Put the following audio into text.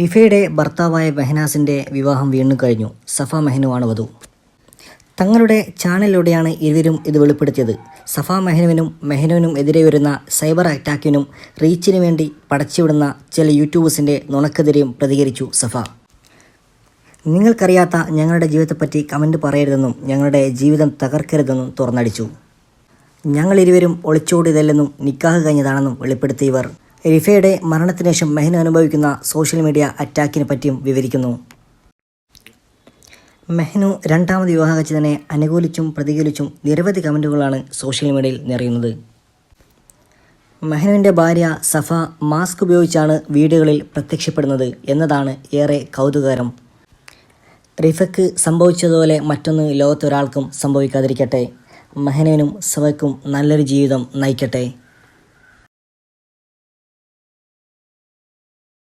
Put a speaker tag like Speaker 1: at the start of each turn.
Speaker 1: റിഫയുടെ ഭർത്താവായ മെഹനാസിന്റെ വിവാഹം വീണ്ടും കഴിഞ്ഞു. സഫ മെഹനുവാണ് വധു. തങ്ങളുടെ ചാനലിലൂടെയാണ് ഇരുവരും ഇത് വെളിപ്പെടുത്തിയത്. സഫ മെഹനുവിനും മെഹനുവിനും എതിരെ വരുന്ന സൈബർ അറ്റാക്കിനും റീച്ചിനു വേണ്ടി പടച്ചുവിടുന്ന ചില യൂട്യൂബേഴ്സിന്റെ നുണക്കെതിരെയും പ്രതികരിച്ചു സഫ. നിങ്ങൾക്കറിയാത്ത ഞങ്ങളുടെ ജീവിതത്തെപ്പറ്റി കമന്റ് പറയരുതെന്നും ഞങ്ങളുടെ ജീവിതം തകർക്കരുതെന്നും തുറന്നടിച്ചു. ഞങ്ങളിരുവരും ഒളിച്ചോടിയതല്ലെന്നും നിക്കാഹ് കഴിഞ്ഞതാണെന്നും വെളിപ്പെടുത്തിയ ഇവർ റിഫയുടെ മരണത്തിന് ശേഷം മെഹൻ അനുഭവിക്കുന്ന സോഷ്യൽ മീഡിയ അറ്റാക്കിനെ പറ്റിയും വിവരിക്കുന്നു. മെഹ്നു രണ്ടാമത് വിവാഹം കഴിച്ചതിനെ അനുകൂലിച്ചും പ്രതികൂലിച്ചും നിരവധി കമന്റുകളാണ് സോഷ്യൽ മീഡിയയിൽ നിറയുന്നത്. മെഹ്നുവിന്റെ ഭാര്യ സഫ മാസ്ക് ഉപയോഗിച്ചാണ് വീഡിയോകളിൽ പ്രത്യക്ഷപ്പെടുന്നത് എന്നതാണ് ഏറെ കൗതുകകരം. റിഫയ്ക്ക് സംഭവിച്ചതുപോലെ മറ്റൊന്ന് ലോകത്തൊരാൾക്കും സംഭവിക്കാതിരിക്കട്ടെ. മെഹനുവിനും സഫയ്ക്കും നല്ലൊരു ജീവിതം നയിക്കട്ടെ.